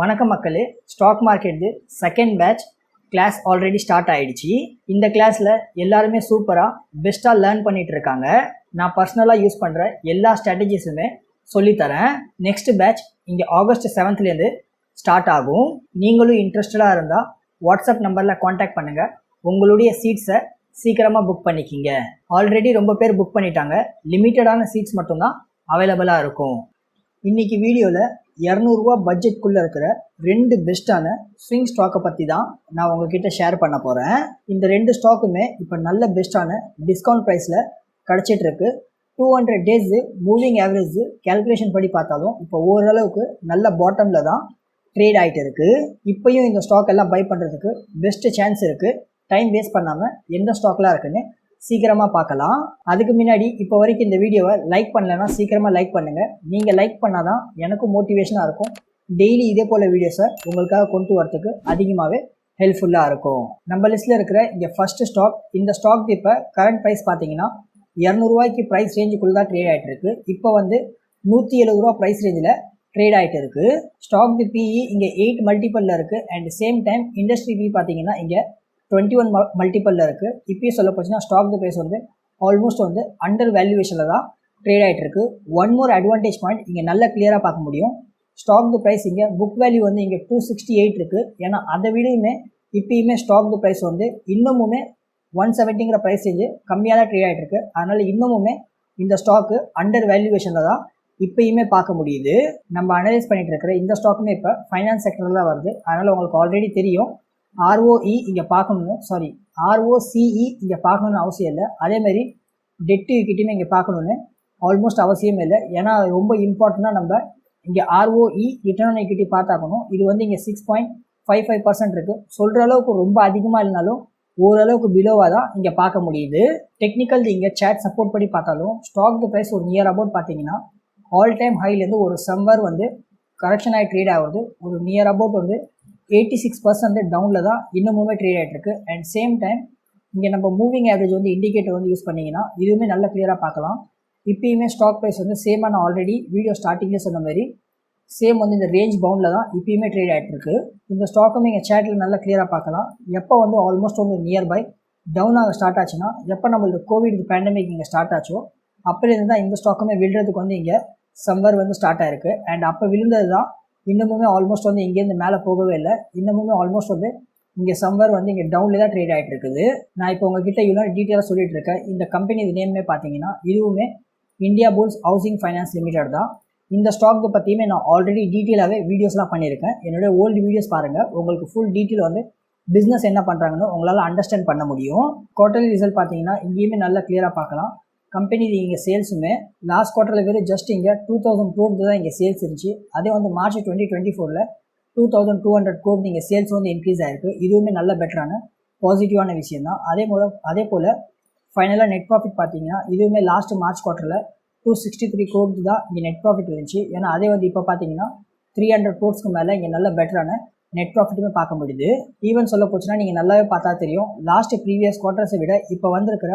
வணக்கம் மக்களே. Stock market second batch class already start ஆகிடுச்சு இந்த கிளாஸில் எல்லாருமே சூப்பராக பெஸ்ட்டாக லேர்ன் பண்ணிட்டு இருக்காங்க. நான் பர்சனலாக யூஸ் பண்ணுற எல்லா ஸ்ட்ராட்டஜிஸுமே சொல்லித்தரேன் நெக்ஸ்ட் பேட்ச் இங்கே ஆகஸ்ட் செவன்த்லேருந்து ஸ்டார்ட் ஆகும். நீங்களும் இன்ட்ரெஸ்டடாக இருந்தால் வாட்ஸ்அப் நம்பரில் காண்டாக்ட் பண்ணுங்கள் உங்களுடைய சீட்ஸை சீக்கிரமாக புக் பண்ணிக்கிங்க. ஆல்ரெடி ரொம்ப பேர் புக் பண்ணிட்டாங்க. லிமிட்டடான சீட்ஸ் மட்டும்தான் அவைலபிளாக இருக்கும். இன்றைக்கி வீடியோவில் இரநூறுவா பட்ஜெட்குள்ளே இருக்கிற ரெண்டு பெஸ்ட்டான ஸ்விங் ஸ்டாக்கை பற்றி தான் நான் உங்ககிட்ட ஷேர் பண்ண போகிறேன் இந்த ரெண்டு ஸ்டாக்குமே இப்போ நல்ல பெஸ்ட்டான டிஸ்கவுண்ட் ப்ரைஸில் கிடச்சிட்டு இருக்கு. Two hundred days moving average calculation படி பார்த்தாலும் இப்போ ஓரளவுக்கு நல்ல பாட்டமில் தான் ட்ரேட் ஆகிட்டு இருக்குது இப்போயும் இந்த ஸ்டாக் எல்லாம் பை பண்ணுறதுக்கு பெஸ்ட்டு சான்ஸ் இருக்குது டைம் வேஸ்ட் பண்ணாமல் எந்த ஸ்டாக்லாம் இருக்குன்னு சீக்கிரமாக பார்க்கலாம். அதுக்கு முன்னாடி இப்போ வரைக்கும் இந்த வீடியோவை லைக் பண்ணலைன்னா சீக்கிரமாக லைக் பண்ணுங்கள் நீங்கள் லைக் பண்ணால் தான் எனக்கும் மோட்டிவேஷனாக இருக்கும். டெய்லி இதே போல் வீடியோஸை உங்களுக்காக கொண்டு வரத்துக்கு அதிகமாகவே ஹெல்ப்ஃபுல்லாக இருக்கும். நம்ம லிஸ்ட்டில் இருக்கிற இங்கே ஃபஸ்ட்டு ஸ்டாக் இந்த ஸ்டாக் இப்போ கரண்ட் ப்ரைஸ் பார்த்தீங்கன்னா இரநூறுவாய்க்கு ப்ரைஸ் ரேஞ்சுக்குள்ளே தான் ட்ரேட் ஆகிட்டு இருக்கு. இப்போ வந்து நூற்றி எழுபது ரூபா ப்ரைஸ் ரேஞ்சில் ட்ரேட் ஆகிட்டு இருக்குது ஸ்டாக் தி பிஇ இங்கே எயிட் மல்டிபிளில் இருக்குது and same time industry P பார்த்தீங்கன்னா இங்கே டுவெண்ட்டி ஒன் மல்டிப்பலில் இருக்குது இப்போயே சொல்ல போச்சுன்னா ஸ்டாக் தி ப்ரைஸ் வந்து ஆல்மோஸ்ட் வந்து அண்டர் வேல்யூவேஷனில் தான் ட்ரேட் ஆகிட்டு இருக்கு. ஒன் மோர் அட்வான்டேஜ் பாயிண்ட் இங்கே நல்ல கிளியராக பார்க்க முடியும். ஸ்டாக் தி ப்ரைஸ் இங்கே புக் வேல்யூ வந்து இங்கே டூ சிக்ஸ்டி எயிட் இருக்குது ஏன்னா அதை விடையுமே இப்பயுமே ஸ்டாக் தி ப்ரைஸ் வந்து இன்னமுமே ஒன் செவன்ட்டிங்கிற ப்ரைஸ் செஞ்சு கம்மியாக தான் ட்ரேட் ஆகிட்டு இருக்கு. அதனால் இன்னமுமே இந்த ஸ்டாக்கு அண்டர் வேல்யூவேஷனில் தான் இப்பயுமே பார்க்க முடியுது. நம்ம அனலைஸ் பண்ணிட்டு இருக்கிற இந்த ஸ்டாக்குமே இப்போ ஃபைனான்ஸ் செக்டரில் தான் வருது. அதனால் உங்களுக்கு ஆல்ரெடி தெரியும். ஆர்ஓஇ இங்கே பார்க்கணும். சாரி ஆர்ஓசிஇ இங்கே பார்க்கணுன்னு அவசியம் இல்லை. அதேமாரி டெட்டு கிட்டையுமே இங்கே பார்க்கணுன்னு ஆல்மோஸ்ட் அவசியமே இல்லை. ஏன்னா ரொம்ப இம்பார்ட்டண்ட்டாக நம்ம இங்கே R O E return on equity பார்த்தாக்கணும் இது வந்து இங்கே six point five five percent இருக்குது சொல்கிற அளவுக்கு ரொம்ப அதிகமாக இல்லைனாலும் ஓரளவுக்கு பிலோவாக தான் இங்கே பார்க்க முடியுது. டெக்னிக்கல் இங்கே சேட் சப்போர்ட் பண்ணி பார்த்தாலும் ஸ்டாக் ப்ரைஸ் ஒரு நியர் அபவுட் பார்த்தீங்கன்னா ஆல் டைம் ஹைலேருந்து ஒரு சம்மர் வந்து கரெக்ஷன் ஆகி ட்ரேட் ஆகுது ஒரு நியர் அபவுட் வந்து எயிட்டி சிக்ஸ் பர்சன்ட் டவுனில் தான் இன்னமுமே ட்ரேட் ஆகிட்டு இருக்கு. அண்ட் சேம் டைம் இங்கே நம்ம மூவிங் ஆவரேஜ் வந்து இண்டிகேட்டர் வந்து யூஸ் பண்ணிங்கன்னா இதுவுமே நல்ல கிளியராக பார்க்கலாம். இப்பயுமே ஸ்டாக் ப்ரைஸ் வந்து சேமாக நான் ஆல்ரெடி வீடியோ ஸ்டார்டிங்லேயே சொன்ன மாதிரி சேம் வந்து இந்த ரேஞ்ச் பவுண்டில் தான் இப்பயுமே ட்ரேட் ஆகிட்டு இருக்கு. இந்த ஸ்டாக்கும் இங்கே சேட்டில் நல்லா கிளியராக பார்க்கலாம். எப்போ வந்து ஆல்மோஸ்ட் வந்து நியர்பை டவுன் ஆக ஸ்டார்ட் ஆச்சுன்னா எப்போ நம்மளுக்கு கோவிட் பேண்டமிக் இங்கே ஸ்டார்ட் ஆச்சோ அப்போலேருந்து தான் இந்த ஸ்டாக்குமே விழுறதுக்கு வந்து இங்கே சம்மர் வந்து ஸ்டார்ட் ஆயிருக்கு. அண்ட் அப்போ விழுந்தது தான் இன்னமுமே ஆல்மோஸ்ட் வந்து இங்கேருந்து மேலே போகவே இல்லை. இன்னமுமே ஆல்மோஸ்ட் வந்து இங்கே சம்மர் வந்து இங்கே டவுனில் தான் ட்ரேட் ஆகிட்டு இருக்குது. நான் இப்போ உங்ககிட்ட இவ்வளோ டீட்டெயிலாக சொல்லிட்டு இருக்கேன். இந்த கம்பெனி நேமே பார்த்தீங்கன்னா இதுவுமே India bulls housing finance limited தான். இந்த ஸ்டாக்கு பற்றியுமே நான் ஆல்ரெடி டீட்டெயிலாகவே வீடியோஸ்லாம் பண்ணியிருக்கேன். என்னுடைய ஓல்டு வீடியோஸ் பாருங்கள் உங்களுக்கு ஃபுல் டீட்டெயில் வந்து பிஸ்னஸ் என்ன பண்ணுறாங்கன்னு உங்களால் அண்டர்ஸ்டாண்ட் பண்ண முடியும். குவார்டர்லி ரிசல்ட் பார்த்தீங்கன்னா இங்கேயுமே நல்லா கிளியராக பார்க்கலாம். கம்பெனி இங்கே சேல்ஸுமே லாஸ்ட் குவார்ட்டரில் வெறும் ஜஸ்ட் இங்கே டூ தௌசண்ட் க்ரோட் தான் இங்கே சேல்ஸ் இருந்துச்சு. அதே வந்து மார்ச் டுவெண்ட்டி டுவெண்ட்டி ஃபோரில் two thousand two hundred crore இங்கே சேல்ஸ் வந்து இன்க்ரீஸ் ஆயிருக்கு. இதுவுமே நல்ல பெட்டரான பாசிட்டிவான விஷயம் தான். அதே போல் அதே போல் ஃபைனலாக நெட் ப்ராஃபிட் பார்த்தீங்கன்னா இதுவுமே லாஸ்ட் மார்ச் குவார்ட்டரில் டூ சிக்ஸ்டி த்ரீ கோட் தான் இங்கே நெட் ப்ராஃபிட் இருந்துச்சு. ஏன்னா அதே வந்து இப்போ பார்த்தீங்கன்னா த்ரீ ஹண்ட்ரட் கோட்ஸ்க்கு மேலே இங்கே நல்ல பெட்டரான நெட் ப்ராஃபிட்டுமே பார்க்க முடியுது. ஈவன் சொல்ல போச்சுன்னா நீங்கள் நல்லாவே பார்த்தா தெரியும். லாஸ்ட் ப்ரீவியஸ் குவார்ட்டர்ஸை விட இப்போ வந்திருக்கிற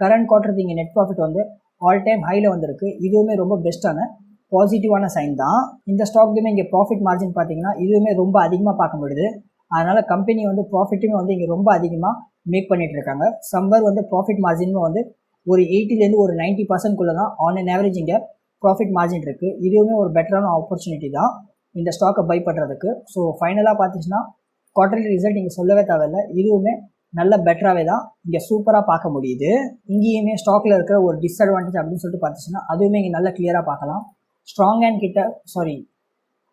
கரண்ட் குவார்ட்டருக்கு இங்கே நெட் ப்ராஃபிட் வந்து ஆல் டைம் ஹையில் வந்திருக்கு. இதுவுமே ரொம்ப பெஸ்ட்டான பாசிட்டிவான சைன் தான். இந்த ஸ்டாக்லையுமே இங்கே ப்ராஃபிட் மார்ஜின் பார்த்தீங்கன்னா இதுவுமே ரொம்ப அதிகமாக பார்க்க முடியுது. அதனால் கம்பெனி வந்து ப்ராஃபிட்டுமே வந்து இங்கே ரொம்ப அதிகமாக மேக் பண்ணிட்டு இருக்காங்க. சம்பர் வந்து ப்ராஃபிட் மார்ஜினும் வந்து ஒரு எயிட்டிலேருந்து ஒரு நைன்ட்டி பர்சன்ட்குள்ளே தான் ஆன் அன் ஆவரேஜ் இங்கே ப்ராஃபிட் மார்ஜின் இருக்குது இதுவுமே ஒரு பெட்டரான ஆப்பர்ச்சுனிட்டி தான் இந்த ஸ்டாக்கை பை பண்ணுறதுக்கு ஸோ ஃபைனலாக பார்த்துச்சுன்னா குவார்டர்லி ரிசல்ட் இங்கே சொல்லவே தேவையில்லை. இதுவுமே நல்ல பெட்டராகவே தான் இங்கே சூப்பராக பார்க்க முடியுது. இங்கேயுமே ஸ்டாக்கில் இருக்கிற ஒரு டிஸ்அட்வான்டேஜ் அப்படின்னு சொல்லிட்டு பார்த்துச்சுன்னா அதுவுமே இங்கே நல்லா கிளியராக பார்க்கலாம். ஸ்ட்ராங் ஹேண்ட் கிட்ட சாரி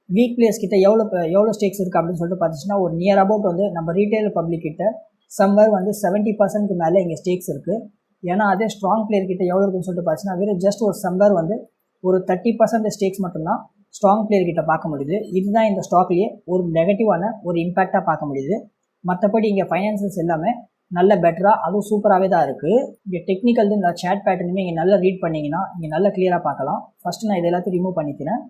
வீக் பிளேயர்ஸ் கிட்ட எவ்வளோ எவ்வளோ ஸ்டேக்ஸ் இருக்குது அப்படின்னு சொல்லிட்டு பார்த்துச்சுன்னா ஒரு நியர் அபவுட் வந்து நம்ம ரீட்டைல் பப்ளிக் கிட்ட சம்வேர் வந்து செவன்ட்டி பர்சன்ட்க்கு மேலே இங்கே ஸ்டேக்ஸ் இருக்குது ஏன்னா அதே ஸ்ட்ராங் பிளேயர் கிட்ட எவ்வளோ இருக்குன்னு சொல்லிட்டு பார்த்துச்சுன்னா வெறும் ஜஸ்ட் ஒரு சம்வேர் வந்து ஒரு தேர்ட்டி பர்சன்ட் ஸ்டேக்ஸ் மட்டும்தான் ஸ்ட்ராங் பிளேயர் கிட்ட பார்க்க முடியுது. இதுதான் இந்த ஸ்டாக்லேயே ஒரு நெகட்டிவான ஒரு இம்பேக்டாக பார்க்க முடியுது. மற்றபடி இங்கே ஃபைனான்சஸ் எல்லாமே நல்ல பெட்டராக அதுவும் சூப்பராகவே தான் இருக்குது இங்கே டெக்னிக்கல் இந்த சேட் பேட்டர்னுமே இங்கே நல்லா ரீட் பண்ணிங்கன்னா இங்கே நல்லா கிளியராக பார்க்கலாம். ஃபஸ்ட்டு நான் இது எல்லாத்தையும் ரிமூவ் பண்ணிக்கிறேன்.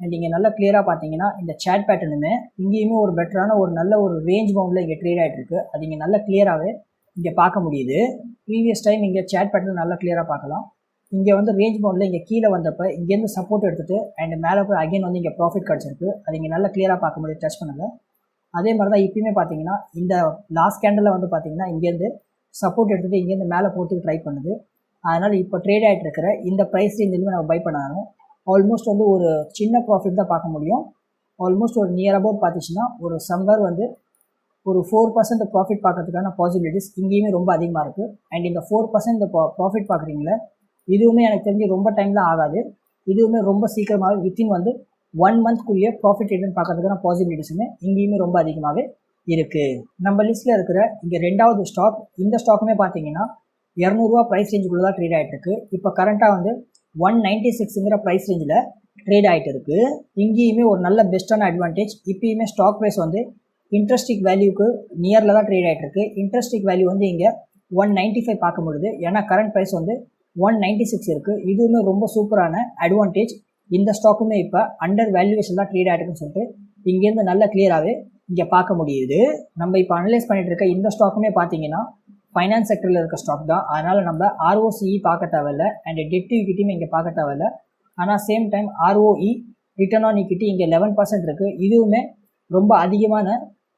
அண்ட் இங்கே நல்லா கிளியராக பார்த்தீங்கன்னா இந்த சேட் பேட்டர்னுமே இங்கேயுமே ஒரு பெட்டரான ஒரு நல்ல ஒரு ரேஞ்ச் பவுண்டில் இங்கே ட்ரேட் ஆகிட்டு இருக்கு. அது இங்கே நல்லா கிளியராகவே இங்கே பார்க்க முடியுது. ப்ரீவியஸ் டைம் இங்கே சேட் பேட்டர்ன் நல்லா கிளியராக பார்க்கலாம். இங்கே வந்து ரேஞ்ச் பவுண்டில் இங்கே கீழே வந்தப்போ இங்கேருந்து சப்போர்ட் எடுத்துகிட்டு அண்ட் மேலே போய் அகைன் வந்து இங்கே ப்ராஃபிட் கிடச்சிருக்கு. அது இங்கே நல்லா கிளியராக பார்க்க முடியுது. டச் பண்ணுங்கள் அதே மாதிரி தான் இப்பயுமே பார்த்தீங்கன்னா இந்த லாஸ்ட் கேண்டலில் வந்து பார்த்தீங்கன்னா இங்கேருந்து சப்போர்ட் எடுத்துகிட்டு இங்கேருந்து மேலே போகிறதுக்கு ட்ரை பண்ணுது. அதனால் இப்போ ட்ரேட் ஆகிட்டு இருக்கிற இந்த ப்ரைஸ் ரேஞ்சிலுமே நம்ம பை பண்ணாலும் ஆல்மோஸ்ட் வந்து ஒரு சின்ன ப்ராஃபிட் தான் பார்க்க முடியும். ஆல்மோஸ்ட் ஒரு நியர் அபவுட் பார்த்துச்சுன்னா ஒரு சம்வர் வந்து ஒரு ஃபோர் பர்சன்ட் ப்ராஃபிட் பார்க்கறதுக்கான பாசிபிலிட்டிஸ் இங்கேயுமே ரொம்ப அதிகமாக இருக்குது அண்ட் இந்த ஃபோர் பர்சன்ட் இந்த ப்ராஃபிட் பார்க்குறீங்களே இதுவுமே எனக்கு தெரிஞ்சு ரொம்ப டைம்லாம் ஆகாது. இதுவுமே ரொம்ப சீக்கிரமாகவே வித்தின் வந்து ஒன் மந்த்க்குள்ளேயே ப்ராஃபிட் ரிட்டர்ன் பார்க்கறதுக்கான பாசிபிலிட்டிஸுமே இங்கேயுமே ரொம்ப அதிகமாகவே இருக்குது நம்ம லிஸ்ட்டில் இருக்கிற இங்கே ரெண்டாவது ஸ்டாக் இந்த ஸ்டாக்குமே பார்த்தீங்கன்னா இரநூறுவா ப்ரைஸ் ரேஞ்சுக்குள்ளே தான் ட்ரேட் ஆகிட்டு இருக்கு. இப்போ கரண்ட்டாக வந்து ஒன் நைன்ட்டி சிக்ஸுங்கிற ப்ரைஸ் ரேஞ்சில் ட்ரேட் ஆகிட்டு இருக்கு. இங்கேயுமே ஒரு நல்ல பெஸ்ட்டான அட்வான்டேஜ் இப்பயுமே ஸ்டாக் ப்ரைஸ் வந்து இன்ட்ரெஸ்டிக் வேல்யூக்கு நியரில் தான் ட்ரேட் ஆகிட்டு இருக்கு. இன்ட்ரெஸ்டிக் வேல்யூ வந்து இங்கே ஒன் நைன்ட்டி ஃபைவ் பார்க்க முடியுது. ஏன்னா கரண்ட் ப்ரைஸ் வந்து ஒன் நைன்ட்டி சிக்ஸ் இருக்குது இதுவுமே ரொம்ப சூப்பரான அட்வான்டேஜ் இந்த ஸ்டாக்குமே இப்போ அண்டர் வேல்யூவேஷன் தான் ட்ரேட் ஆகிருக்குன்னு சொல்லிட்டு இங்கேருந்து நல்ல கிளியராகவே இங்கே பார்க்க முடியுது. நம்ம இப்போ அனலைஸ் பண்ணிட்டு இருக்க இந்த ஸ்டாக்குமே பார்த்தீங்கன்னா ஃபைனான்ஸ் செக்டரில் இருக்க ஸ்டாக் தான். அதனால் நம்ம ஆர்ஓசிஇ பார்க்க தேவையில்ல அண்ட் டெட் ஈக்விட்டியும் இங்கே பார்க்க தேவையில்ல. ஆனால் same time ROE return on equity இங்கே லெவன் பர்சன்ட் இருக்குது இதுவுமே ரொம்ப அதிகமான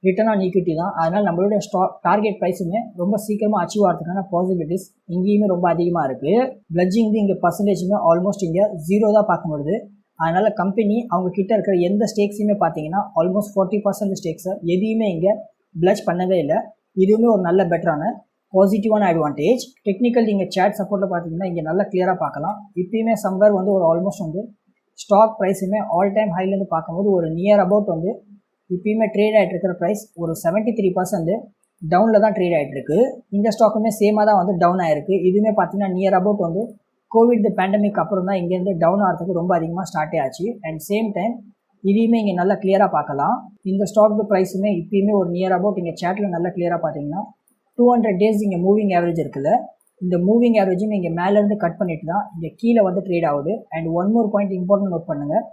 ரிட்டர்ன் ஆன் ஈக்விட்டி தான். அதனால் நம்மளுடைய ஸ்டாக் டார்கெட் ப்ரைஸுமே ரொம்ப சீக்கிரமாக அச்சீவ் ஆகிறதுக்கான பாசிபிலிட்டிஸ் இங்கேயுமே ரொம்ப அதிகமாக இருக்குது பிளட்ஜிங் இங்கே பர்சன்டேஜுமே ஆல்மோஸ்ட் இங்கே ஜீரோ தான் பார்க்க முடியுது. அதனால் கம்பெனி அவங்க கிட்ட இருக்கிற எந்த ஸ்டேக்ஸையுமே பார்த்தீங்கன்னா ஆல்மோஸ்ட் ஃபார்ட்டி பர்சன்ட் ஸ்டேக்ஸை எதையுமே இங்கே பிளட்ஜ் பண்ணவே இல்லை. இதுவுமே ஒரு நல்ல பெட்டரான பாசிட்டிவான அட்வான்டேஜ் டெக்னிக்கல் நீங்கள் சேட் சப்போர்ட்டில் பார்த்தீங்கன்னா இங்கே நல்லா கிளியராக பார்க்கலாம். இப்பயுமே சம்வேர் வந்து ஒரு ஆல்மோஸ்ட் வந்து ஸ்டாக் ப்ரைஸுமே ஆல் டைம் ஹைலேருந்து பார்க்கும்போது ஒரு நியர் அபவுட் வந்து இப்பயுமே ட்ரேட் ஆகிட்டு இருக்கிற ப்ரைஸ் ஒரு செவன்ட்டி த்ரீ பர்சன்ட் டவுனில் தான் ட்ரேட் ஆகிட்டு இருக்கு. இந்த ஸ்டாக்குமே சேமாக தான் வந்து டவுன் ஆயிருக்கு. இதுவுமே பார்த்தீங்கன்னா நியர் அபவுட் வந்து கோவிட் பேண்டமிக் அப்புறம் தான் இங்கேருந்து டவுன் ஆகிறதுக்கு ரொம்ப அதிகமாக ஸ்டார்ட்டே ஆச்சு. அண்ட் சேம் டைம் இதையுமே இங்கே நல்லா கிளியராக பார்க்கலாம். இந்த ஸ்டாக் ப்ரைஸுமே இப்பயுமே ஒரு நியர் அபவுட் இங்கே சேட்டில் நல்லா கிளியராக பார்த்தீங்கன்னா டூ ஹண்ட்ரட் டேஸ் இங்கே மூவிங் ஆவரேஜ் இருக்குல்ல. இந்த மூவிங் ஆவரேஜும் இங்கே மேலேருந்து கட் பண்ணிட்டு தான் இங்கே கீழே வந்து ட்ரேட் ஆகுது. And one more point important note பண்ணுங்கள்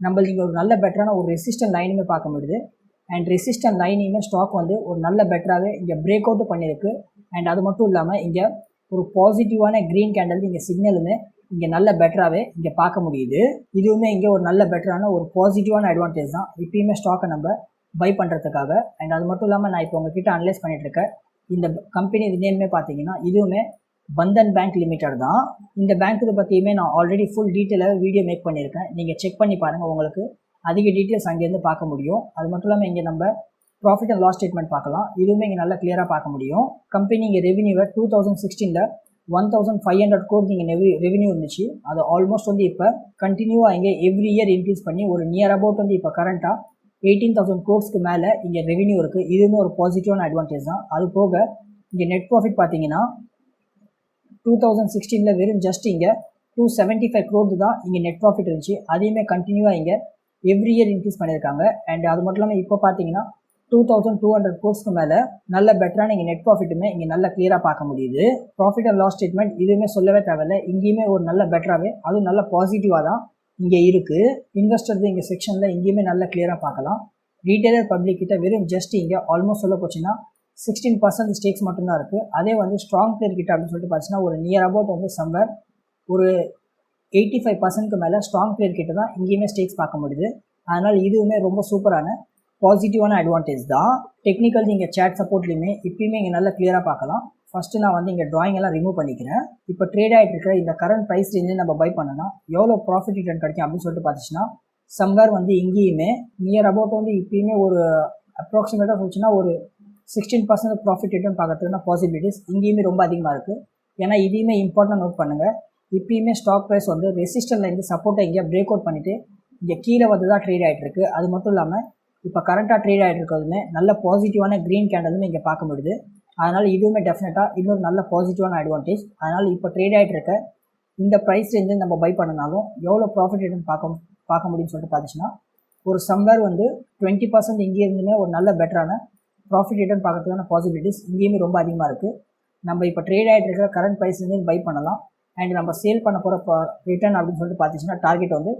நம்மளுக்கு இங்கே ஒரு நல்ல பெட்டரான ஒரு ரெசிஸ்டன்ட் லைனுமே பார்க்க முடியுது. அண்ட் ரெசிஸ்டன்ட் லைனையுமே ஸ்டாக் வந்து ஒரு நல்ல பெட்டராகவே இங்கே பிரேக் அவுட் பண்ணியிருக்கு. அண்ட் அது மட்டும் இல்லாமல் இங்கே ஒரு பாசிட்டிவான க்ரீன் கேண்டல் இங்கே சிக்னலுமே இங்கே நல்ல பெட்டராகவே இங்கே பார்க்க முடியுது. இதுவுமே இங்கே ஒரு நல்ல பெட்டரான ஒரு பாசிட்டிவான அட்வான்டேஜ் தான். இப்பயுமே ஸ்டாக்கை நம்ம பை பண்ணுறதுக்காக அண்ட் அது மட்டும் இல்லாமல் நான் இப்போ உங்ககிட்ட அனலைஸ் பண்ணிகிட்ருக்கேன் இந்த கம்பெனி நேமே பார்த்தீங்கன்னா இதுவுமே பந்தன் பேங்க் லிமிடெட் தான். இந்த பேங்க் இதை பற்றியுமே நான் ஆல்ரெடி ஃபுல் டீட்டெயிலாக வீடியோ மேக் பண்ணியிருக்கேன். நீங்கள் செக் பண்ணி பாருங்கள் உங்களுக்கு அதிக டீட்டெயில்ஸ் அங்கேருந்து பார்க்க முடியும். அது மட்டும் இல்லாமல் இங்கே நம்ம ப்ராஃபிட் அண்ட் லாஸ் ஸ்டேட்மெண்ட் பார்க்கலாம். இதுவுமே இங்கே நல்லா கிளியராக பார்க்க முடியும். கம்பெனி இங்கே ரெவன்யூவை two thousand சிக்ஸ்டீனில் one thousand five hundred crore இங்கே நெவ் ரெவன்யூ இருந்துச்சு. அது ஆல்மோஸ்ட் வந்து இப்போ கண்டினியூவாக இங்கே எவ்ரி இயர் இன்க்ரீஸ் பண்ணி ஒரு நியர் அபவுட் வந்து இப்போ கரண்ட்டாக எயிட்டீன் தௌசண்ட் கோட்ஸ்க்கு மேலே இங்கே ரெவன்யூ இருக்குது இதுவுமே ஒரு பாசிட்டிவான அட்வான்டேஜ் தான். அது போக இங்கே நெட் ப்ராஃபிட் பார்த்தீங்கன்னா டூ தௌசண்ட் சிக்ஸ்டீனில் வெறும் ஜஸ்ட் இங்கே டூ செவன்ட்டி ஃபைவ் க்ரோர்த்து தான் இங்கே நெட் ப்ராஃபிட் இருந்துச்சு. அதையுமே கண்டினியூவாக இங்கே எவ்ரி இயர் இன்க்ரீஸ் பண்ணியிருக்காங்க. அண்ட் அது மட்டும் இல்லாமல் இப்போ பார்த்தீங்கன்னா டூ தௌசண்ட் டூ ஹண்ட்ரட் கோர்ஸ்க்கு மேலே நல்ல பெட்டரான இங்கே நெட் ப்ராஃபிட்டுமே இங்கே நல்லா கிளியராக பார்க்க முடியுது. ப்ராஃபிட் அண்ட் லாஸ் ஸ்டேட்மெண்ட் இதுவுமே சொல்லவே தேவையில்ல. இங்கேயுமே ஒரு நல்ல பெட்டராகவே அதுவும் நல்ல பாசிட்டிவாக தான் இங்கே இருக்குது இன்வெஸ்டர்ஸ் இங்கே செக்ஷனில் இங்கேயுமே நல்ல கிளியராக பார்க்கலாம். ரீட்டைலர் பப்ளிக் கிட்ட வெறும் ஜஸ்ட் இங்கே ஆல்மோஸ்ட் சொல்ல போச்சுன்னா சிக்ஸ்டீன் பர்சன்ட் ஸ்டேக்ஸ் மட்டும்தான் இருக்குது அதே வந்து ஸ்ட்ராங் பிளேயர் கிட்ட அப்படின்னு சொல்லிட்டு பார்த்தீங்கன்னா ஒரு நியர் அபவுட் வந்து சம்வேர் ஒரு எயிட்டி ஃபைவ் பர்சன்ட்க்கு மேலே ஸ்ட்ராங் பிளேயர் கிட்ட தான் இங்கேயுமே ஸ்டேக்ஸ் பார்க்க முடியுது. அதனால் இதுவுமே ரொம்ப சூப்பரான பாசிட்டிவான அட்வான்டேஜ் தான். டெக்னிக்கல் நீங்கள் சேட் சப்போர்ட்லேயுமே இப்பயுமே இங்கே நல்லா கிளியராக பார்க்கலாம். ஃபஸ்ட்டு நான் வந்து இங்கே ட்ராயிங் எல்லாம் ரிமூவ் பண்ணிக்கிறேன். இப்போ ட்ரேட் ஆகிட்டு இருக்கிற இந்த கரண்ட் ப்ரைஸ் ரேஞ்சு நம்ம பை பண்ணனா எவ்வளோ ப்ராஃபிட் ரிட்டர்ன் கிடைக்கும் அப்படின்னு சொல்லிட்டு பார்த்துச்சுன்னா சம்வேர் வந்து இங்கேயுமே நியர் அபவுட் வந்து இப்பயுமே ஒரு அப்ராக்சிமேட்டாக சொல்லிச்சுன்னா ஒரு சிக்ஸ்டீன் பர்சன்ட் ப்ராஃபிட் ரிட்டர்ன் பார்க்கறதுக்கான பாசிபிலிட்டிஸ் இங்கேயுமே ரொம்ப அதிகமாக இருக்குது ஏன்னா இதையுமே இம்பார்ட்டன்ட் நோட் பண்ணுங்கள் இப்பயுமே ஸ்டாக் ப்ரைஸ் வந்து ரெசிஸ்டன்ல இருந்து சப்போர்ட்டை இங்கே பிரேக் அவுட் பண்ணிவிட்டு இங்கே கீழே வந்து தான் ட்ரேட் ஆகிட்டு இருக்கு. அது மட்டும் இல்லாமல் இப்போ கரண்ட்டாக ட்ரேட் ஆகிட்டு இருக்கிறதுமே நல்ல பாசிட்டிவான க்ரீன் கேண்டலுமே இங்கே பார்க்க முடியுது. அதனால் இதுவுமே டெஃபினட்டாக இன்னொரு நல்ல பாசிட்டிவான அட்வான்டேஜ் அதனால் இப்போ ட்ரேட் ஆகிட்டு இருக்க இந்த ப்ரைஸ் ரேஞ்சு நம்ம பை பண்ணனாலும் எவ்வளோ ப்ராஃபிட் ரிட்டர்ன் பார்க்க பார்க்க முடியும்னு சொல்லிட்டு பார்த்துச்சுன்னா ஒரு சம்வேர் வந்து டுவெண்ட்டி பர்சன்ட் இங்கே இருந்துமே ஒரு நல்ல பெட்டரான ப்ராஃபிட் ரிட்டர்ன் பார்க்கறதுக்கான பாசிபிலிட்டிஸ் இங்கேயுமே ரொம்ப அதிகமாக இருக்குது நம்ம இப்போ ட்ரேட் ஆகிட்டு இருக்கிற கரண்ட் ப்ரைஸ்லேருந்து பை பண்ணலாம். அண்ட் நம்ம சேல் பண்ண போகிற ரிட்டர்ன் அப்படின்னு சொல்லிட்டு பார்த்துச்சுன்னா டார்கெட் வந்து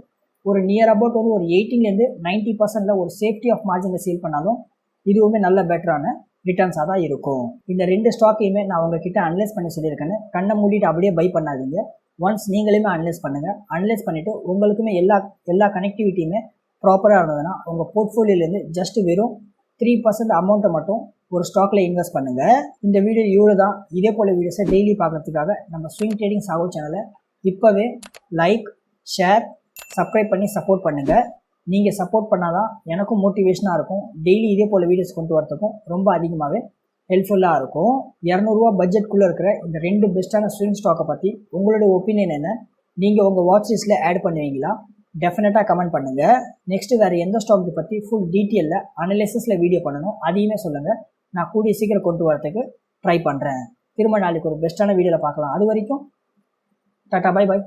ஒரு நியர் அபவுட் வந்து ஒரு எயிட்டிலேருந்து நைன்ட்டி பர்சன்டில் ஒரு சேஃப்டி ஆஃப் மார்ஜினில் சேல் பண்ணாலும் இதுவுமே நல்ல பெட்டரான ரிட்டர்ன்ஸாக தான் இருக்கும். இந்த ரெண்டு ஸ்டாக்கையுமே நான் உங்ககிட்ட அனலைஸ் பண்ணி சொல்லியிருக்கேன்னு கண்ணை மூடிட்டு அப்படியே பை பண்ணாதீங்க. ஒன்ஸ் நீங்களுமே அனலைஸ் பண்ணுங்கள் அனலைஸ் பண்ணிவிட்டு உங்களுக்குமே எல்லா எல்லா கனெக்டிவிட்டியுமே ப்ராப்பராக இருந்ததுன்னா உங்கள் போர்ட்ஃபோலியோலேருந்து ஜஸ்ட் வெறும் த்ரீ பர்சன்ட் அமௌண்ட்டை மட்டும் ஒரு ஸ்டாக்கில் இன்வெஸ்ட் பண்ணுங்கள் இந்த வீடியோ இவ்வளோ தான் இதே போல் வீடியோஸை டெய்லி பார்க்கறதுக்காக நம்ம ஸ்விங் ட்ரேடிங் சாகுல் சேனலை இப்போவே லைக் ஷேர் சப்ஸ்கிரைப் பண்ணி சப்போர்ட் பண்ணுங்கள் நீங்கள் சப்போர்ட் பண்ணால் தான் எனக்கும் மோட்டிவேஷனாக இருக்கும். டெய்லி இதே போல் வீடியோஸ் கொண்டு வரதுக்கும் ரொம்ப அதிகமாகவே ஹெல்ப்ஃபுல்லாக இருக்கும். இரநூறுவா பட்ஜெட்குள்ளே இருக்கிற இந்த ரெண்டு பெஸ்ட்டான ஸ்விங் ஸ்டாக்கை பற்றி உங்களுடைய ஒப்பீனியன் என்ன? நீங்கள் உங்கள் வாட்ச் லிஸ்ட்டில் ஆட் பண்ணுவீங்களா? டெஃபினட்டாக கமெண்ட் பண்ணுங்கள் நெக்ஸ்ட்டு வேறு எந்த ஸ்டாக்கு பற்றி ஃபுல் டீட்டெயிலில் அனலிசிஸில் வீடியோ பண்ணணும் அதையுமே சொல்லுங்கள் நான் கூடிய சீக்கிரம் கொண்டு வரதுக்கு ட்ரை பண்ணுறேன் திரும்ப நாளைக்கு ஒரு பெஸ்ட்டான வீடியோவில் பார்க்கலாம். அது வரைக்கும் டாட்டா பை பை